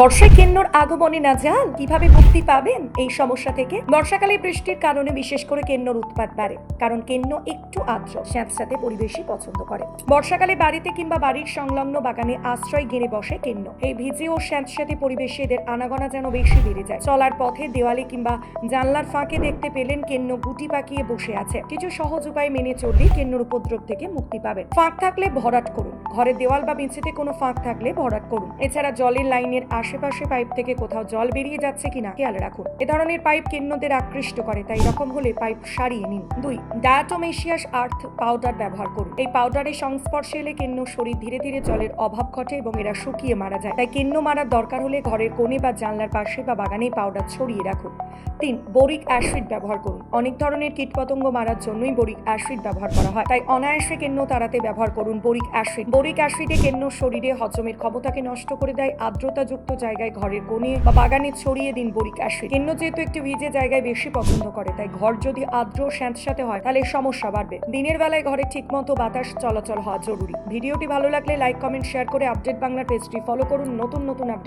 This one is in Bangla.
বর্ষায় কেন্নর আগমনে না যান, কীভাবে মুক্তি পাবেন এই সমস্যা থেকে? বর্ষাকালে বৃষ্টির কারণে বিশেষ করে কেন্নর উৎপাত বাড়ে, কারণ কেন্ন একটু আর্দ্র, স্যাঁতস্যাঁতে পরিবেশই পছন্দ করে। বর্ষাকালে বাড়িতে কিংবা বাড়ির সংলগ্ন বাগানে আশ্রয় গেড়ে বসে কেন্ন। এই ভিজে ও স্যাঁতস্যাঁতে পরিবেশে এদের আনাগোনা যেন বেশি বেড়ে যায়। চলার পথে দেওয়ালে কিংবা জানলার ফাঁকে দেখতে পেলেন কেন্ন গুটি পাকিয়ে বসে আছে। কিছু সহজ উপায় মেনে চললেই কেন্নর উপদ্রব থেকে মুক্তি পাবেন। ফাঁক থাকলে ভরাট করুন। ঘরের দেওয়াল বা মেঝেতে কোনো ফাঁক থাকলে ভরাট করুন। এছাড়া জলের লাইনের আশেপাশে পাইপ থেকে কোথাও জল বেরিয়ে যাচ্ছে কিনা খেয়াল রাখুন। এ ধরনের পাইপ কেন্নদের আকৃষ্ট করে, তাই রকম হলে পাইপ সারিয়ে নিন। দুই, ডায়াটোমেশিয়াস আর্থ পাউডার ব্যবহার করুন। এই পাউডারের সংস্পর্শে এলে কেন্ন শরীর ধীরে ধীরে জলের অভাব ঘটে এবং এরা শুকিয়ে মারা যায়। তাই কেন্ন মারার দরকার হলে ঘরের কোণে বা জানলার পাশে বা বাগানে পাউডার ছড়িয়ে রাখুন। তিন, বোরিক অ্যাসিড ব্যবহার করুন। অনেক ধরনের কীটপতঙ্গ মারার জন্যই বোরিক অ্যাসিড ব্যবহার করা হয়। তাই অনায়াসে কেন্ন তাড়াতে ব্যবহার করুন বোরিক অ্যাসিড। বোরিক অ্যাসিডে কেন্ন শরীরে হজমের ক্ষমতাকে নষ্ট করে দেয়, আর্দ্রতাযুক্ত জায়গায় ঘরের কোণে বা বাগানে ছড়িয়ে দিন বোরিক অ্যাসিড। কেন্ন যেহেতু একটি ভিজে জায়গায় বেশি পছন্দ করে, তাই ঘর যদি আর্দ্র স্যাঁতস্যাঁতে হয়, তাহলে সমস্যা বাড়বে। দিনের বেলায় ঘরে ঠিকমতো বাতাস চলাচল হওয়া জরুরি। ভিডিওটি ভালো লাগলে লাইক, কমেন্ট, শেয়ার করে আপডেট বাংলা পেজটি ফলো করুন। নতুন নতুন আপডেট